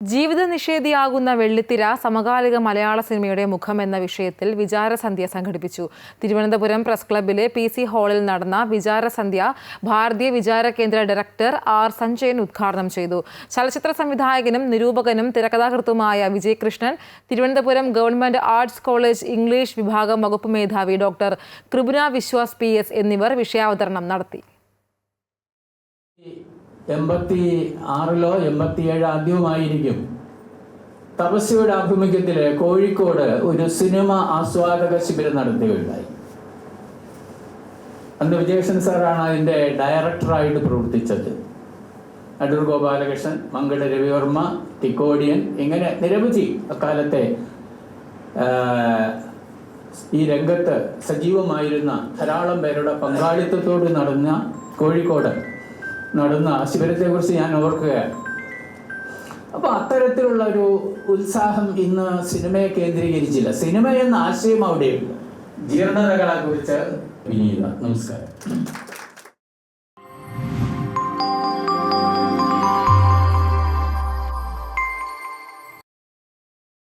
ജീവിത നിഷേധിയാകുന്ന വെള്ളിത്തിര സമകാലിക മലയാള സിനിമയുടെ മുഖം എന്ന വിഷയത്തിൽ വിചാരസന്ധ്യ സംഘടിപ്പിച്ചു. തിരുവനന്തപുരം പ്രസ് ക്ലബ്ബിലെ പി സി ഹാളിൽ നടന്ന വിചാരസന്ധ്യ ഭാരതീയ വിചാര കേന്ദ്ര ഡയറക്ടർ ആർ സഞ്ജയൻ ഉദ്ഘാടനം ചെയ്തു. ചലച്ചിത്ര സംവിധായകനും നിരൂപകനും തിരക്കഥാകൃത്തുമായ Vijayakrishnan Thiruvananthapuram government arts college English വിഭാഗം വകുപ്പ് മേധാവി ഡോക്ടർ കൃപുന വിശ്വാസ് പി. എന്നിവർ വിഷയാവതരണം നടത്തി. എൺപത്തി ആറിലോ എൺപത്തിയേഴ് ആദ്യവുമായിരിക്കും. തപസ്യയുടെ ആഭിമുഖ്യത്തിൽ കോഴിക്കോട് ഒരു സിനിമ ആസ്വാദക ശിബിരം നടത്തുകയുണ്ടായി. അന്ന് വിജയകൃഷ്ണൻ സാറാണ് അതിന്റെ ഡയറക്ടറായിട്ട് പ്രവർത്തിച്ചത്. അടൂർ ഗോപാലകൃഷ്ണൻ മംഗള രവിവർമ്മ തിക്കോടിയൻ ഇങ്ങനെ നിരവധി അക്കാലത്തെ ഈ രംഗത്ത് സജീവമായിരുന്ന ധാരാളം പേരുടെ പങ്കാളിത്തത്തോട് നടന്ന കോഴിക്കോട്. നടന്ന ശിബിരത്തെക്കുറിച്ച് ഞാൻ ഓർക്കുകയാണ്. അപ്പോൾ അത്തരത്തിലുള്ള ഒരു ഉത്സാഹം ഇന്ന് സിനിമയെ കേന്ദ്രീകരിച്ചില്ല. സിനിമ എന്ന ആശയം അവിടെയുണ്ട്. ജീർണതകളെ കുറിച്ച് വിനീത നമസ്കാരം.